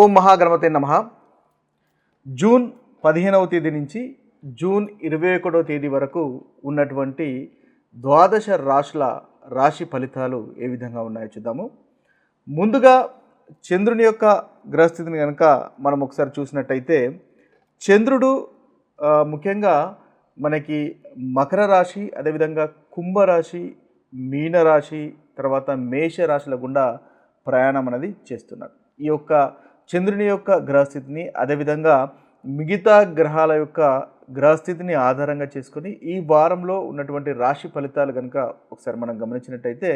ఓం మహాగణపతి నమ. జూన్ పదిహేనవ తేదీ నుంచి జూన్ ఇరవై ఒకటవ తేదీ వరకు ఉన్నటువంటి ద్వాదశ రాశుల రాశి ఫలితాలు ఏ విధంగా ఉన్నాయో చూద్దాము. ముందుగా చంద్రుని యొక్క గ్రహస్థితిని కనుక మనం ఒకసారి చూసినట్టయితే చంద్రుడు ముఖ్యంగా మనకి మకర రాశి అదేవిధంగా కుంభరాశి మీనరాశి తర్వాత మేష రాశుల గుండా ప్రయాణం అనేది చేస్తున్నాడు. ఈ యొక్క చంద్రుని యొక్క గ్రహస్థితిని అదేవిధంగా మిగతా గ్రహాల యొక్క గ్రహస్థితిని ఆధారంగా చేసుకొని ఈ వారంలో ఉన్నటువంటి రాశి ఫలితాలు కనుక ఒకసారి మనం గమనించినట్టయితే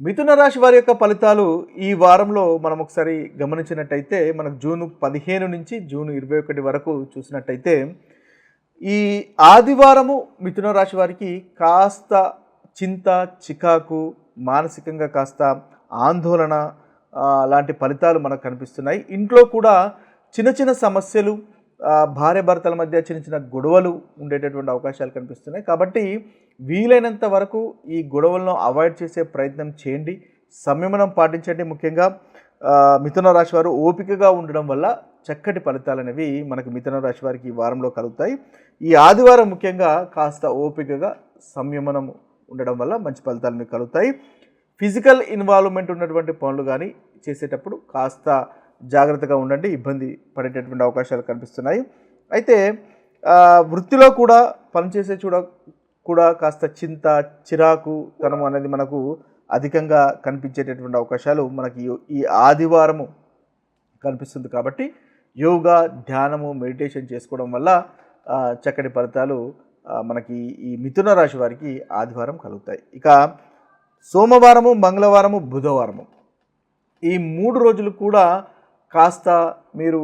మిథున రాశి వారి యొక్క ఫలితాలు ఈ వారంలో మనం ఒకసారి గమనించినట్టయితే మనకు జూన్ పదిహేను నుంచి జూన్ ఇరవై ఒకటి వరకు చూసినట్టయితే ఈ ఆదివారము మిథున రాశి వారికి కాస్త చింత చికాకు మానసికంగా కాస్త ఆందోళన లాంటి ఫలితాలు మనకు కనిపిస్తున్నాయి. ఇంట్లో కూడా చిన్న చిన్న సమస్యలు భార్య భర్తల మధ్య చిన్న చిన్న గొడవలు ఉండేటటువంటి అవకాశాలు కనిపిస్తున్నాయి. కాబట్టి వీలైనంత వరకు ఈ గొడవలను అవాయిడ్ చేసే ప్రయత్నం చేయండి. సంయమనం పాటించండి ముఖ్యంగా. మిథున రాశి వారు ఓపికగా ఉండడం వల్ల చక్కటి ఫలితాలు అనేవి మనకు మిథున రాశి వారికి ఈ వారంలో కలుగుతాయి. ఈ ఆదివారం ముఖ్యంగా కాస్త ఓపికగా సంయమనం ఉండడం వల్ల మంచి ఫలితాలు మీకు కలుగుతాయి. ఫిజికల్ ఇన్వాల్వ్మెంట్ ఉన్నటువంటి పనులు కానీ చేసేటప్పుడు కాస్త జాగ్రత్తగా ఉండండి ఇబ్బంది పడేటటువంటి అవకాశాలు కనిపిస్తున్నాయి. అయితే వృత్తిలో కూడా పనిచేసే చూడ కూడా కాస్త చింత చిరాకు తనం అనేది మనకు అధికంగా కనిపించేటటువంటి అవకాశాలు మనకి ఈ- ఆదివారము కనిపిస్తుంది కాబట్టి యోగా ధ్యానము మెడిటేషన్ చేసుకోవడం వల్ల చక్కటి ఫలితాలు మనకి ఈ మిథున రాశి వారికి ఆదివారం కలుగుతాయి. ఇక సోమవారము మంగళవారము బుధవారము. ఈ మూడు రోజులు కూడా కాస్త మీరు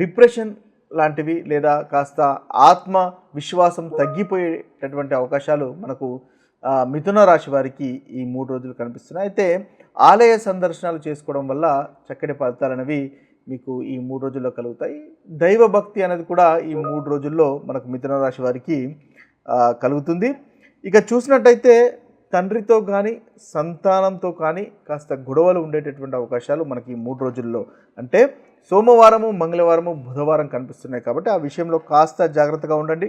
డిప్రెషన్ లాంటివి లేదా కాస్త ఆత్మ విశ్వాసం తగ్గిపోయేటటువంటి అవకాశాలు మనకు మిథున రాశి వారికి ఈ మూడు రోజులు కనిపిస్తున్నాయి. అయితే ఆలయ సందర్శనాలు చేసుకోవడం వల్ల చక్కటి ఫలితాలు అనేవి మీకు ఈ మూడు రోజుల్లో కలుగుతాయి. దైవ భక్తి అనేది కూడా ఈ మూడు రోజుల్లో మనకు మిథున రాశి వారికి కలుగుతుంది. ఇక చూసినట్టయితే తండ్రితో కానీ సంతానంతో కానీ కాస్త గొడవలు ఉండేటటువంటి అవకాశాలు మనకి మూడు రోజుల్లో. అంటే సోమవారము మంగళవారము బుధవారం కనిపిస్తున్నాయి కాబట్టి ఆ విషయంలో కాస్త జాగ్రత్తగా ఉండండి.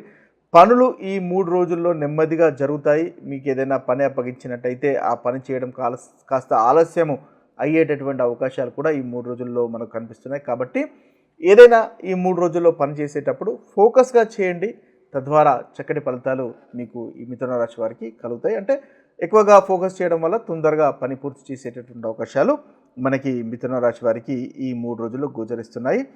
పనులు ఈ మూడు రోజుల్లో నెమ్మదిగా జరుగుతాయి. మీకు ఏదైనా పని అప్పగించినట్టయితే ఆ పని చేయడం కాల కాస్త ఆలస్యము అయ్యేటటువంటి అవకాశాలు కూడా ఈ మూడు రోజుల్లో మనకు కనిపిస్తున్నాయి. కాబట్టి ఏదైనా ఈ మూడు రోజుల్లో పని చేసేటప్పుడు ఫోకస్గా చేయండి. తద్వారా చక్కటి ఫలితాలు మీకు ఈ మిథున రాశి వారికి కలుగుతాయి. అంటే ఎక్కువగా ఫోకస్ చేయడం వల్ల తొందరగా పని పూర్తి చేసేటటువంటి అవకాశాలు మనకి మిథున రాశి వారికి ఈ మూడు రోజుల్లో గోచరిస్తున్నాయి.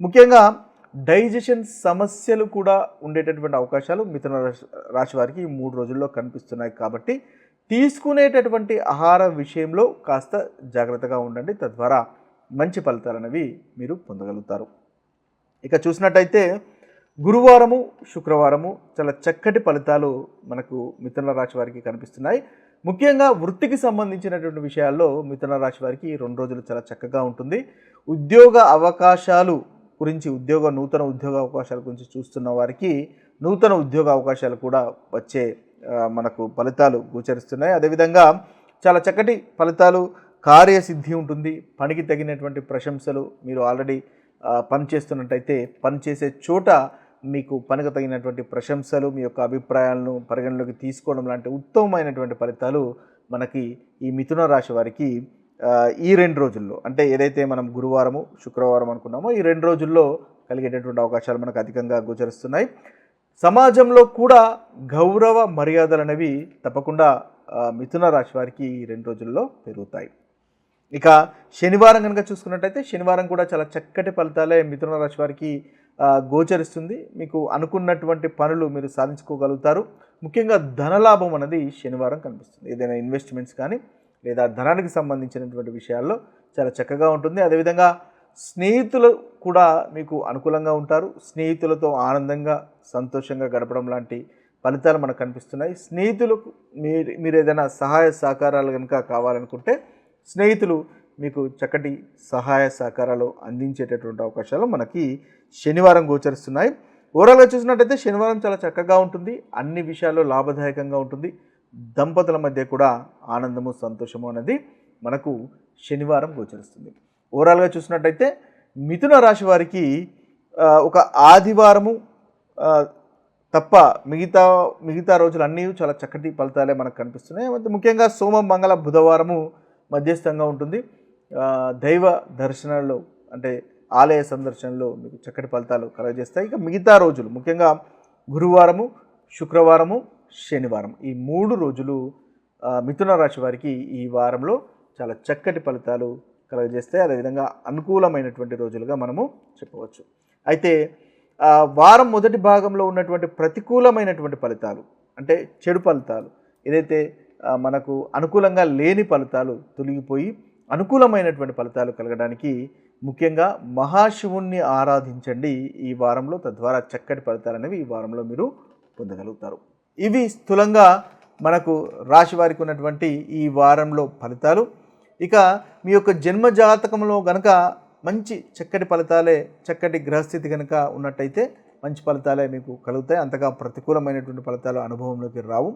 ముఖ్యంగా డైజెషన్ సమస్యలు కూడా ఉండేటటువంటి అవకాశాలు మిథున రాశి- రాశి వారికి ఈ మూడు రోజుల్లో కనిపిస్తున్నాయి కాబట్టి తీసుకునేటటువంటి ఆహార విషయంలో కాస్త జాగ్రత్తగా ఉండండి. తద్వారా మంచి ఫలితాలు అనేవి మీరు పొందగలుగుతారు. ఇక చూసినట్టయితే గురువారము శుక్రవారము చాలా చక్కటి ఫలితాలు మనకు మిథున రాశి వారికి కనిపిస్తున్నాయి. ముఖ్యంగా వృత్తికి సంబంధించినటువంటి విషయాల్లో మిథున రాశి వారికి రెండు రోజులు చాలా చక్కగా ఉంటుంది. ఉద్యోగ అవకాశాలు గురించి ఉద్యోగ నూతన ఉద్యోగ అవకాశాల గురించి చూస్తున్న వారికి నూతన ఉద్యోగ అవకాశాలు కూడా వచ్చే మనకు ఫలితాలు గోచరిస్తున్నాయి. అదేవిధంగా చాలా చక్కటి ఫలితాలు కార్యసిద్ధి ఉంటుంది. పనికి తగినటువంటి ప్రశంసలు మీరు ఆల్రెడీ పనిచేస్తున్నట్టయితే పనిచేసే చోట మీకు పనికి తగినటువంటి ప్రశంసలు మీ యొక్క అభిప్రాయాలను పరిగణలోకి తీసుకోవడం లాంటి ఉత్తమమైనటువంటి ఫలితాలు మనకి ఈ మిథున రాశి వారికి ఈ రెండు రోజుల్లో. అంటే ఏదైతే మనం గురువారము శుక్రవారం అనుకున్నామో ఈ రెండు రోజుల్లో కలిగేటటువంటి అవకాశాలు మనకు అధికంగా గోచరిస్తున్నాయి. సమాజంలో కూడా గౌరవ మర్యాదలు అనేవి తప్పకుండా మిథున రాశి వారికి ఈ రెండు రోజుల్లో పెరుగుతాయి. ఇక శనివారం కనుక చూసుకున్నట్టయితే శనివారం కూడా చాలా చక్కటి ఫలితాలే మిథున రాశి వారికి గోచరిస్తుంది. మీకు అనుకున్నటువంటి పనులు మీరు సాధించుకోగలుగుతారు. ముఖ్యంగా ధనలాభం అనేది శనివారం కనిపిస్తుంది. ఏదైనా ఇన్వెస్ట్మెంట్స్ కానీ లేదా ధనానికి సంబంధించినటువంటి విషయాల్లో చాలా చక్కగా ఉంటుంది. అదేవిధంగా స్నేహితులు కూడా మీకు అనుకూలంగా ఉంటారు. స్నేహితులతో ఆనందంగా సంతోషంగా గడపడం లాంటి ఫలితాలు మనకు కనిపిస్తున్నాయి. స్నేహితులకు మీరు మీరు ఏదైనా సహాయ సహకారాలు కనుక కావాలనుకుంటే స్నేహితులు మీకు చక్కటి సహాయ సహకారాలు అందించేటటువంటి అవకాశాలు మనకి శనివారం గోచరిస్తున్నాయి. ఓవరాల్గా చూసినట్టయితే శనివారం చాలా చక్కగా ఉంటుంది. అన్ని విషయాల్లో లాభదాయకంగా ఉంటుంది. దంపతుల మధ్య కూడా ఆనందము సంతోషము అనేది మనకు శనివారం గోచరిస్తుంది. ఓవరాల్గా చూసినట్టయితే మిథున రాశి వారికి ఒక ఆదివారము తప్ప మిగతా మిగతా రోజులు అన్నీ చాలా చక్కటి ఫలితాలే మనకు కనిపిస్తున్నాయి. ముఖ్యంగా సోమం మంగళ బుధవారము మధ్యస్థంగా ఉంటుంది. దైవ దర్శనాల్లో అంటే ఆలయ సందర్శనలో మీకు చక్కటి ఫలితాలు కలగజేస్తాయి. ఇక మిగతా రోజులు ముఖ్యంగా గురువారము శుక్రవారము శనివారం. ఈ మూడు రోజులు మిథున రాశి వారికి ఈ వారంలో చాలా చక్కటి ఫలితాలు కలగజేస్తాయి. అదేవిధంగా అనుకూలమైనటువంటి రోజులుగా మనము చెప్పవచ్చు. అయితే వారం మొదటి భాగంలో ఉన్నటువంటి ప్రతికూలమైనటువంటి ఫలితాలు అంటే చెడు ఫలితాలు ఏదైతే మనకు అనుకూలంగా లేని ఫలితాలు తొలగిపోయి అనుకూలమైనటువంటి ఫలితాలు కలగడానికి ముఖ్యంగా మహాశివుణ్ణి ఆరాధించండి ఈ వారంలో తద్వారా చక్కటి ఫలితాలు అనేవి ఈ వారంలో మీరు పొందగలుగుతారు. ఇవి స్థూలంగా మనకు రాశి వారికి ఉన్నటువంటి ఈ వారంలో ఫలితాలు. ఇక మీ యొక్క జన్మ జాతకంలో గనక మంచి చక్కటి ఫలితాలే చక్కటి గ్రహస్థితి కనుక ఉన్నట్టయితే మంచి ఫలితాలే మీకు కలుగుతాయి. అంతగా ప్రతికూలమైనటువంటి ఫలితాలు అనుభవంలోకి రావు.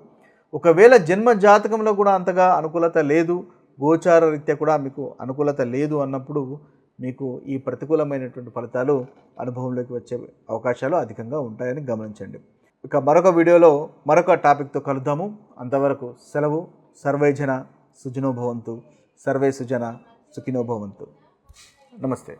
ఒకవేళ జన్మ జాతకంలో కూడా అంతగా అనుకూలత లేదు గోచార రీత్యా కూడా మీకు అనుకూలత లేదు అన్నప్పుడు మీకు ఈ ప్రతికూలమైనటువంటి ఫలితాలు అనుభవంలోకి వచ్చే అవకాశాలు అధికంగా ఉంటాయని గమనించండి. ఇక మరొక వీడియోలో మరొక టాపిక్తో కలుద్దాము. అంతవరకు సెలవు. సర్వేజన సుజనోభవంతు సర్వే సుజన సుఖినోభవంతు నమస్తే.